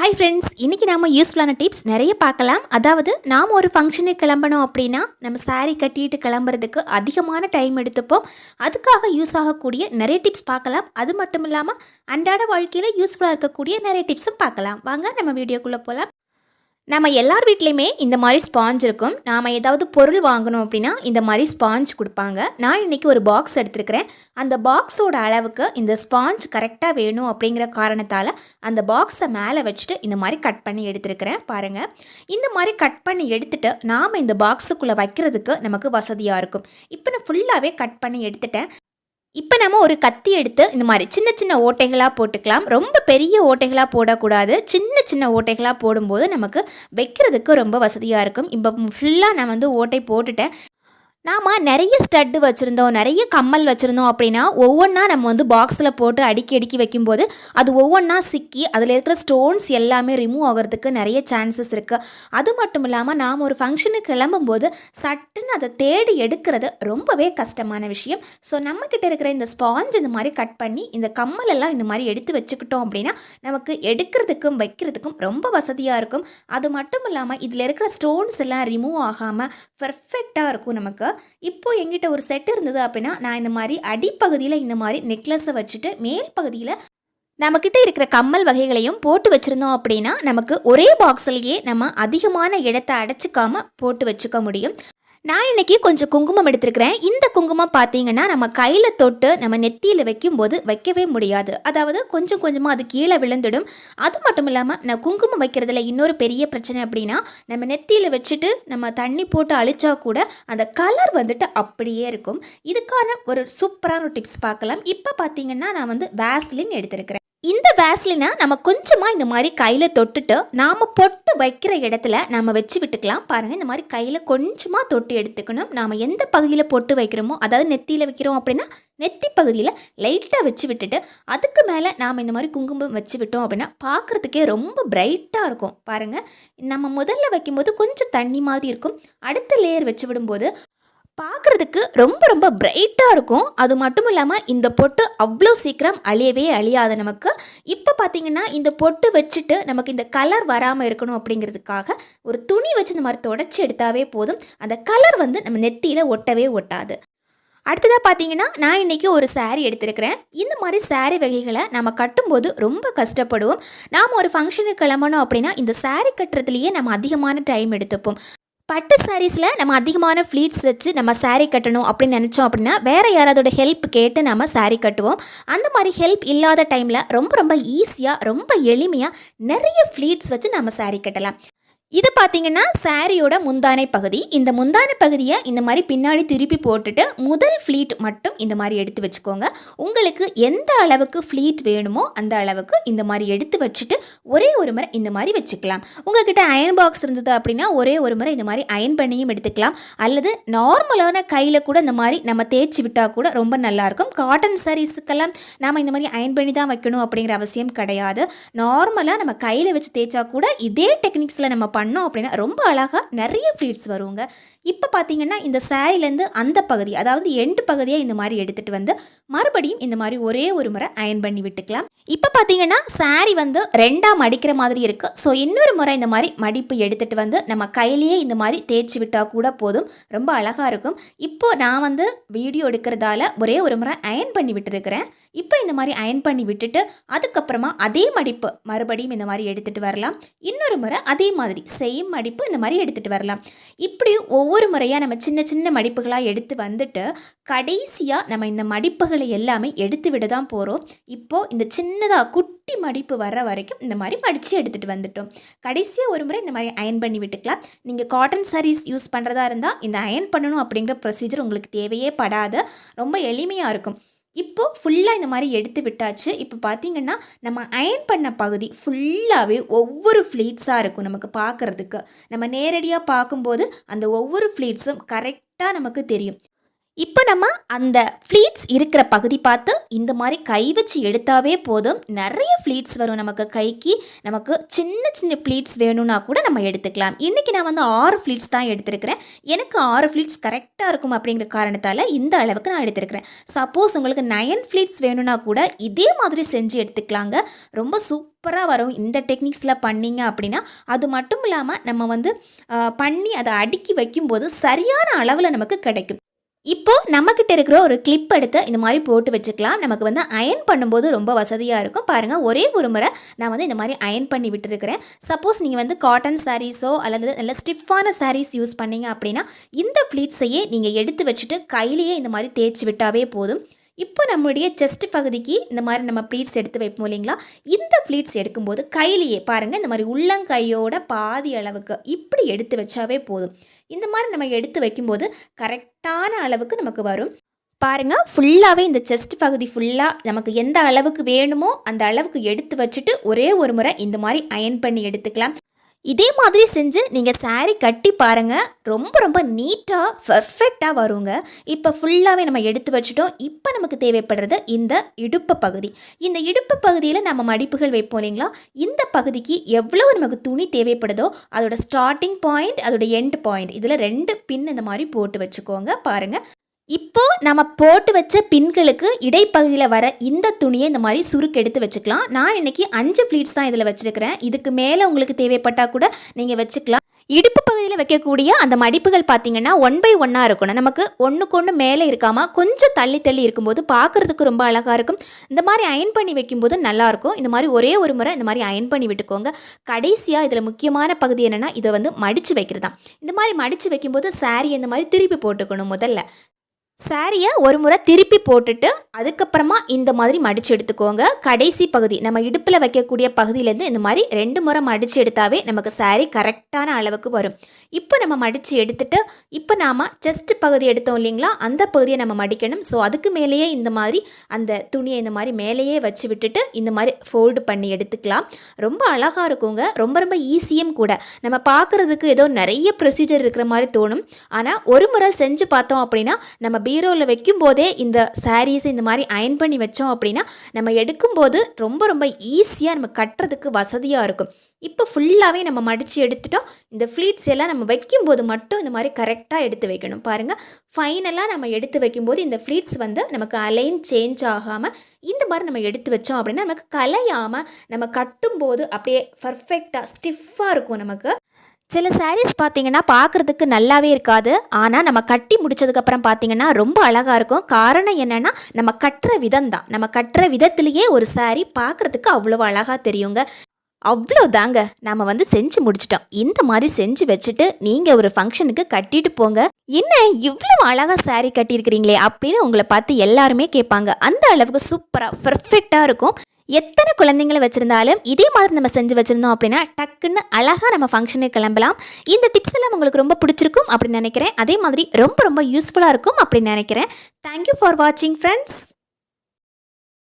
Hi friends இன்றைக்கி நாம் யூஸ்ஃபுல்லான டிப்ஸ் நிறைய பார்க்கலாம். அதாவது நாம் ஒரு ஃபங்க்ஷனுக்கு கிளம்பணும் அப்படின்னா நம்ம சாரீ கட்டிட்டு கிளம்புறதுக்கு அதிகமான டைம் எடுத்துப்போம். அதுக்காக யூஸ் ஆகக்கூடிய நிறைய டிப்ஸ் பார்க்கலாம். அது மட்டும் இல்லாமல் அன்றாட வாழ்க்கையில் யூஸ்ஃபுல்லாக இருக்கக்கூடிய நிறைய டிப்ஸும் பார்க்கலாம். வாங்க நம்ம வீடியோக்குள்ளே போகலாம் நம்ம எல்லார் வீட்லேயுமே இந்த மாதிரி ஸ்பாஞ்ச் இருக்கும். நாம் ஏதாவது பொருள் வாங்கணும் அப்படின்னா இந்த மாதிரி ஸ்பாஞ்ச் கொடுப்பாங்க. நான் இன்றைக்கி ஒரு பாக்ஸ் எடுத்துருக்கிறேன். அந்த பாக்ஸோட அளவுக்கு இந்த ஸ்பாஞ்ச் கரெக்டாக வேணும் அப்படிங்கிற காரணத்தால் அந்த பாக்ஸை மேலே வச்சுட்டு இந்த மாதிரி கட் பண்ணி எடுத்துருக்கிறேன். பாருங்கள் இந்த மாதிரி கட் பண்ணி எடுத்துகிட்டு நாம் இந்த பாக்ஸுக்குள்ளே வைக்கிறதுக்கு நமக்கு வசதியாக இருக்கும். இப்போ நான் ஃபுல்லாகவே கட் பண்ணி எடுத்துட்டேன். இப்போ நம்ம ஒரு கத்தி எடுத்து இந்த மாதிரி சின்ன சின்ன ஓட்டைகளாக போட்டுக்கலாம். ரொம்ப பெரிய ஓட்டைகளாக போடக்கூடாது. சின்ன சின்ன ஓட்டைகளாக போடும்போது நமக்கு வைக்கிறதுக்கு ரொம்ப வசதியாக இருக்கும். இப்போ ஃபுல்லாக நான் வந்து ஓட்டை போட்டுட்டேன். நாம் நிறைய ஸ்டட்டு வச்சுருந்தோம் நிறைய கம்மல் வச்சுருந்தோம் அப்படின்னா ஒவ்வொன்றா நம்ம வந்து பாக்ஸில் போட்டு அடுக்கி அடுக்கி வைக்கும்போது அது ஒவ்வொன்றா சிக்கி அதில் இருக்கிற ஸ்டோன்ஸ் எல்லாமே ரிமூவ் ஆகிறதுக்கு நிறைய சான்சஸ் இருக்குது அது மட்டும் இல்லாமல் நாம் ஒரு ஃபங்க்ஷனுக்கு கிளம்பும்போது சட்டுன்னு அதை தேடி எடுக்கிறது ரொம்பவே கஷ்டமான விஷயம். ஸோ நம்மக்கிட்ட இருக்கிற இந்த ஸ்பாஞ்ச் இந்த மாதிரி கட் பண்ணி இந்த கம்மலெல்லாம் இந்த மாதிரி எடுத்து வச்சுக்கிட்டோம் அப்படின்னா நமக்கு எடுக்கிறதுக்கும் வைக்கிறதுக்கும் ரொம்ப வசதியாக இருக்கும். அது மட்டும் இல்லாமல் இதில் இருக்கிற ஸ்டோன்ஸ் எல்லாம் ரிமூவ் ஆகாமல் பர்ஃபெக்டாக இருக்கும் நமக்கு. இப்போ எங்கிட்ட ஒரு செட் இருந்தது அப்படின்னா நான் இந்த மாதிரி அடிப்பகுதியில் இந்த மாதிரி நெக்லஸை வச்சுட்டு மேல் பகுதியில் நம்மக்கிட்ட இருக்கிற கம்மல் வகைகளையும் போட்டு வச்சுருந்தோம் அப்படின்னா நமக்கு ஒரே பாக்ஸ்லேயே நம்ம அதிகமான இடத்தை அடைச்சிக்காமல் போட்டு வச்சுக்க முடியும். நான் இன்னைக்கு கொஞ்சம் குங்குமம் எடுத்திருக்கிறேன். இந்த குங்குமம் பார்த்தீங்கன்னா நம்ம கையில் தொட்டு நம்ம நெத்தியில் வைக்கும்போது வைக்கவே முடியாது. அதாவது கொஞ்சம் கொஞ்சமாக அது கீழே விழுந்துடும். அது மட்டும் இல்லாமல் நான் குங்குமம் வைக்கிறதுல இன்னொரு பெரிய பிரச்சனை அப்படின்னா நம்ம நெத்தியில் வச்சுட்டு நம்ம தண்ணி போட்டு அழிச்சா கூட அந்த கலர் வந்துட்டு அப்படியே இருக்கும். இதுக்கான ஒரு சூப்பரான ஒரு டிப்ஸ் பார்க்கலாம். இப்போ பார்த்தீங்கன்னா நான் வந்து வேஸ்லின் எடுத்திருக்கிறேன். இந்த வேஸ்லினை நம்ம கொஞ்சமாக இந்த மாதிரி கையில் தொட்டுட்டு நாம் பொட்டு வைக்கிற இடத்துல நம்ம வச்சு விட்டுக்கலாம். பாருங்கள் இந்த மாதிரி கையில் கொஞ்சமாக தொட்டு எடுத்துக்கணும். நாம் எந்த பகுதியில் பொட்டு வைக்கிறோமோ அதாவது நெத்தியில் வைக்கிறோம் அப்படின்னா நெத்தி பகுதியில் லைட்டாக வச்சு விட்டுட்டு அதுக்கு மேலே நாம் இந்த மாதிரி குங்குமம் வச்சு விட்டோம் அப்படின்னா பார்க்குறதுக்கே ரொம்ப பிரைட்டாக இருக்கும். பாருங்கள் நம்ம முதல்ல வைக்கும்போது கொஞ்சம் தண்ணி மாதிரி இருக்கும். அடுத்த லேயர் வச்சு விடும்போது பார்க்குறதுக்கு ரொம்ப ரொம்ப பிரைட்டாக இருக்கும். அது மட்டும் இல்லாமல் இந்த பொட்டு அவ்வளோ சீக்கிரம் அழியவே அழியாது நமக்கு. இப்போ பார்த்திங்கன்னா இந்த பொட்டு வச்சுட்டு நமக்கு இந்த கலர் வராமல் இருக்கணும் அப்படிங்கிறதுக்காக ஒரு துணி வச்சு இந்த மாதிரி தொடச்சி எடுத்தாவே போதும். அந்த கலர் வந்து நம்ம நெத்தியில் ஒட்டவே ஒட்டாது. அடுத்ததாக பார்த்தீங்கன்னா நான் இன்றைக்கி ஒரு சாரீ எடுத்திருக்கிறேன். இந்த மாதிரி சாரீ வகைகளை நம்ம கட்டும்போது ரொம்ப கஷ்டப்படுவோம். நாம் ஒரு ஃபங்க்ஷனுக்கு கிளம்பணும் அப்படின்னா இந்த சாரீ கட்டுறதுலையே நம்ம அதிகமான டைம் எடுத்துப்போம். பட்டு சாரீஸில் நம்ம அதிகமான ஃப்ளீட்ஸ் வச்சு நம்ம சாரீ கட்டணும் அப்படின்னு நினச்சோம் அப்படின்னா வேறு யாராவது ஹெல்ப் கேட்டு நம்ம சாரீ கட்டுவோம். அந்த மாதிரி ஹெல்ப் இல்லாத டைமில் ரொம்ப ரொம்ப ஈஸியாக ரொம்ப எளிமையாக நிறைய ஃப்ளீட்ஸ் வச்சு நம்ம சாரீ கட்டலாம். இது பார்த்தீங்கன்னா சாரியோட முந்தானை பகுதி. இந்த முந்தானை பகுதியை இந்த மாதிரி பின்னாடி திருப்பி போட்டுட்டு முதல் ஃப்ளீட் மட்டும் இந்த மாதிரி எடுத்து வச்சுக்கோங்க. உங்களுக்கு எந்த அளவுக்கு ஃப்ளீட் வேணுமோ அந்த அளவுக்கு இந்த மாதிரி எடுத்து வச்சுட்டு ஒரே ஒரு முறை இந்த மாதிரி வச்சுக்கலாம். உங்ககிட்ட அயன் பாக்ஸ் இருந்தது அப்படின்னா ஒரே ஒரு முறை இந்த மாதிரி அயன் பண்ணியும் எடுத்துக்கலாம். அல்லது நார்மலான கையில் கூட இந்த மாதிரி நம்ம தேய்ச்சி விட்டால் கூட ரொம்ப நல்லாயிருக்கும் காட்டன் சாரீஸுக்கெல்லாம் நாம் இந்த மாதிரி அயன் பண்ணி தான் வைக்கணும் அப்படிங்கிற அவசியம் கிடையாது. நார்மலாக நம்ம கையில் வச்சு தேய்ச்சா கூட இதே டெக்னிக்ஸில் நம்ம பண்ணோம் அப்படின்னா ரொம்ப அழகாக நிறைய ஃப்ளீட்ஸ் வருவாங்க இப்போ பார்த்தீங்கன்னா இந்த சாரிலேருந்து அந்த பகுதி அதாவது எண்டு பகுதியை இந்த மாதிரி எடுத்துகிட்டு வந்து மறுபடியும் இந்த மாதிரி ஒரே ஒரு முறை அயன் பண்ணி விட்டுக்கலாம். இப்போ பார்த்தீங்கன்னா saree வந்து ரெண்டாக மடிக்கிற மாதிரி இருக்குது ஸோ இன்னொரு முறை இந்த மாதிரி மடிப்பு எடுத்துகிட்டு வந்து நம்ம கையிலேயே இந்த மாதிரி தேய்ச்சி விட்டால் கூட போதும். ரொம்ப அழகாக இருக்கும். இப்போ நான் வந்து வீடியோ எடுக்கிறதால ஒரே ஒரு முறை அயன் பண்ணி விட்டுருக்கிறேன். இப்போ இந்த மாதிரி அயன் பண்ணி விட்டுட்டு அதுக்கப்புறமா அதே மடிப்பு மறுபடியும் இந்த மாதிரி எடுத்துகிட்டு வரலாம். இன்னொரு முறை அதே மாதிரி சேம் மடிப்பு இந்த மாதிரி எடுத்துகிட்டு வரலாம். இப்படி ஒவ்வொரு முறையாக நம்ம சின்ன சின்ன மடிப்புகளாக எடுத்து வந்துட்டு கடைசியாக நம்ம இந்த மடிப்புகளை எல்லாமே எடுத்து விட தான் போகிறோம் இப்போது இந்த சின்னதாக குட்டி மடிப்பு வர்ற வரைக்கும் இந்த மாதிரி மடித்து எடுத்துகிட்டு வந்துட்டோம். கடைசியாக ஒரு முறை இந்த மாதிரி அயன் பண்ணி விட்டுக்கலாம். நீங்கள் காட்டன் சாரீஸ் யூஸ் பண்ணுறதா இருந்தால் இந்த அயன் பண்ணணும் அப்படிங்கிற ப்ரொசீஜர் உங்களுக்கு தேவையே படாது. ரொம்ப எளிமையாக இருக்கும். இப்போ ஃபுல்லாக இந்த மாதிரி எடுத்து விட்டாச்சு. இப்போ பார்த்திங்கன்னா நம்ம அயன் பண்ண பகுதி ஃபுல்லாகவே ஒவ்வொரு ஃப்ளீட்ஸாக இருக்கும் நமக்கு பார்க்குறதுக்கு நம்ம நேரடியாக பார்க்கும்போது அந்த ஒவ்வொரு ஃப்ளீட்ஸும் கரெக்டாக நமக்கு தெரியும். இப்போ நம்ம அந்த ஃப்ளீட்ஸ் இருக்கிற பகுதி பார்த்து இந்த மாதிரி கை வச்சு எடுத்தாவே போதும். நிறைய ஃப்ளீட்ஸ் வரும் நமக்கு கைக்கு. நமக்கு சின்ன சின்ன ஃப்ளீட்ஸ் வேணும்னா கூட நம்ம எடுத்துக்கலாம். இன்றைக்கி நான் வந்து ஆறு ஃப்ளீட்ஸ் தான் எடுத்திருக்கிறேன். எனக்கு ஆறு ஃப்ளீட்ஸ் கரெக்டாக இருக்கும் அப்படிங்கிற காரணத்தால் இந்த அளவுக்கு நான் எடுத்திருக்கிறேன். சப்போஸ் உங்களுக்கு நயன் ஃப்ளீட்ஸ் வேணும்னா கூட இதே மாதிரி செஞ்சு எடுத்துக்கலாங்க. ரொம்ப சூப்பராக வரும். இந்த டெக்னிக்ஸில் பண்ணீங்க அப்படின்னா அது மட்டும் இல்லாமல் நம்ம வந்து பண்ணி அதை அடுக்கி வைக்கும்போது சரியான அளவில் நமக்கு கிடைக்கும். இப்போ நம்மக்கிட்ட இருக்கிற ஒரு கிளிப் எடுத்து இந்த மாதிரி போட்டு வச்சுக்கலாம். நமக்கு வந்து அயன் பண்ணும்போது ரொம்ப வசதியாக இருக்கும். பாருங்கள் ஒரே ஒரு முறை நான் வந்து இந்த மாதிரி அயன் பண்ணி விட்டுருக்கிறேன். சப்போஸ் நீங்கள் வந்து காட்டன் சாரீஸோ அல்லது நல்ல ஸ்டிஃபான சாரீஸ் யூஸ் பண்ணீங்க அப்படின்னா இந்த ஃப்ளீட்ஸையே நீங்கள் எடுத்து வச்சுட்டு கையிலேயே இந்த மாதிரி தேய்ச்சி விட்டாவே போதும். இப்போ நம்மளுடைய செஸ்ட் பகுதிக்கு இந்த மாதிரி நம்ம ப்ளீட்ஸ் எடுத்து வைப்போம் இல்லைங்களா? இந்த ப்ளீட்ஸ் எடுக்கும்போது கையிலேயே பாருங்கள் இந்த மாதிரி உள்ளங்கையோட பாதி அளவுக்கு இப்படி எடுத்து வச்சாவே போதும். இந்த மாதிரி நம்ம எடுத்து வைக்கும்போது கரெக்டான அளவுக்கு நமக்கு வரும். பாருங்க ஃபுல்லாகவே இந்த செஸ்ட் பகுதி ஃபுல்லாக நமக்கு எந்த அளவுக்கு வேணுமோ அந்த அளவுக்கு எடுத்து வச்சுட்டு ஒரே ஒரு முறை இந்த மாதிரி அயன் பண்ணி எடுத்துக்கலாம். இதே மாதிரி செஞ்சு நீங்கள் saree கட்டி பாருங்கள் ரொம்ப ரொம்ப நீட்டாக பர்ஃபெக்டாக வருங்க. இப்போ ஃபுல்லாகவே நம்ம எடுத்து வச்சுட்டோம். இப்போ நமக்கு தேவைப்படுறது இந்த இடுப்பு பகுதி. இந்த இடுப்பு பகுதியில் நம்ம மடிப்புகள் வைப்போம் இல்லைங்களா? இந்த பகுதிக்கு எவ்வளவு நமக்கு துணி தேவைப்படுதோ அதோட ஸ்டார்டிங் பாயிண்ட் அதோட எண்ட் பாயிண்ட் இதில் ரெண்டு பின் இந்த மாதிரி போட்டு வச்சுக்கோங்க. பாருங்கள் இப்போ நம்ம போட்டு வச்ச பின்களுக்கு இடைப்பகுதியில் வர இந்த துணியை இந்த மாதிரி சுருக்கு எடுத்து வச்சுக்கலாம். நான் இன்றைக்கி அஞ்சு ஃப்ளீட்ஸ் தான் இதில் வச்சுருக்கிறேன். இதுக்கு மேலே உங்களுக்கு தேவைப்பட்டால் கூட நீங்கள் வச்சுக்கலாம். இடுப்பு பகுதியில் வைக்கக்கூடிய அந்த மடிப்புகள் பார்த்தீங்கன்னா ஒன் பை ஒன்னாக இருக்கணும். நமக்கு ஒன்றுக்கு ஒன்று மேலே இருக்காமல் கொஞ்சம் தள்ளி தள்ளி இருக்கும்போது பார்க்குறதுக்கு ரொம்ப அழகாக இருக்கும். இந்த மாதிரி அயன் பண்ணி வைக்கும்போது நல்லாயிருக்கும் இந்த மாதிரி ஒரே ஒரு முறை இந்த மாதிரி அயன் பண்ணி விட்டுக்கோங்க. கடைசியாக இதில் முக்கியமான பகுதி என்னென்னா இதை வந்து மடித்து வைக்கிறது தான் இந்த மாதிரி மடித்து வைக்கும்போது saree இந்த மாதிரி திருப்பி போட்டுக்கணும் முதல்ல. சாரியை ஒரு முறை திருப்பி போட்டுட்டு அதுக்கப்புறமா இந்த மாதிரி மடித்து எடுத்துக்கோங்க. கடைசி பகுதி நம்ம இடுப்பில் வைக்கக்கூடிய பகுதியிலேருந்து இந்த மாதிரி ரெண்டு முறை மடித்து எடுத்தாவே நமக்கு சாரி கரெக்டான அளவுக்கு வரும். இப்போ நம்ம மடித்து எடுத்துட்டு இப்போ நாம் செஸ்ட் பகுதி எடுத்தோம் இல்லைங்களா? அந்த பகுதியை நம்ம மடிக்கணும். ஸோ அதுக்கு மேலேயே இந்த மாதிரி அந்த துணியை இந்த மாதிரி மேலேயே வச்சு விட்டுட்டு இந்த மாதிரி ஃபோல்டு பண்ணி எடுத்துக்கலாம். ரொம்ப அழகாக இருக்குங்க. ரொம்ப ரொம்ப ஈஸியும் கூட. நம்ம பார்க்குறதுக்கு ஏதோ நிறைய ப்ரொசீஜர் இருக்கிற மாதிரி தோணும். ஆனால் ஒரு முறை செஞ்சு பார்த்தோம் அப்படின்னா நம்ம பீரோவில் வைக்கும் போதே இந்த சாரீஸ் இந்த மாதிரி அயன் பண்ணி வச்சோம் அப்படின்னா நம்ம எடுக்கும்போது ரொம்ப ரொம்ப ஈஸியாக நம்ம கட்டுறதுக்கு வசதியாக இருக்கும். இப்போ ஃபுல்லாகவே நம்ம மடித்து எடுத்துட்டோம். இந்த ஃப்ளீட்ஸ் எல்லாம் நம்ம வைக்கும்போது மட்டும் இந்த மாதிரி கரெக்டாக எடுத்து வைக்கணும். பாருங்கள் ஃபைனலாக நம்ம எடுத்து வைக்கும்போது இந்த ஃப்ளீட்ஸ் வந்து நமக்கு அலைன் சேஞ்ச் ஆகாமல் இந்த மாதிரி நம்ம எடுத்து வச்சோம் அப்படின்னா நமக்கு கலையாமல் நம்ம கட்டும்போது அப்படியே பர்ஃபெக்டாக ஸ்டிஃபாக இருக்கும் நமக்கு. சில சாரீஸ் பார்த்தீங்கன்னா பார்க்குறதுக்கு நல்லாவே இருக்காது. ஆனால் நம்ம கட்டி முடிச்சதுக்கப்புறம் பார்த்தீங்கன்னா ரொம்ப அழகாக இருக்கும். காரணம் என்னென்னா நம்ம கட்டுற விதம் தான் நம்ம கட்டுற விதத்திலேயே ஒரு சாரீ பார்க்குறதுக்கு அவ்வளோ அழகாக தெரியுங்க. அவ்வளோதாங்க நம்ம வந்து செஞ்சு முடிச்சிட்டோம். இந்த மாதிரி செஞ்சு வச்சுட்டு நீங்கள் ஒரு ஃபங்க்ஷனுக்கு கட்டிட்டு போங்க. என்ன இவ்வளோ அழகாக சாரீ கட்டியிருக்கிறீங்களே அப்படின்னு உங்களை பார்த்து எல்லாருமே கேட்பாங்க. அந்த அளவுக்கு சூப்பராக பர்ஃபெக்டாக இருக்கும். எத்தனை குழந்தைங்களை வச்சுருந்தாலும் இதே மாதிரி நம்ம செஞ்சு வச்சுருந்தோம் அப்படின்னா டக்குன்னு அழகாக நம்ம ஃபங்க்ஷனுக்கு கிளம்பலாம். இந்த டிப்ஸ் எல்லாம் உங்களுக்கு ரொம்ப பிடிச்சிருக்கும் அப்படின்னு நினைக்கிறேன். அதே மாதிரி ரொம்ப ரொம்ப யூஸ்ஃபுல்லாக இருக்கும் அப்படின்னு நினைக்கிறேன். தேங்க்யூ ஃபார் வாட்சிங் ஃப்ரெண்ட்ஸ்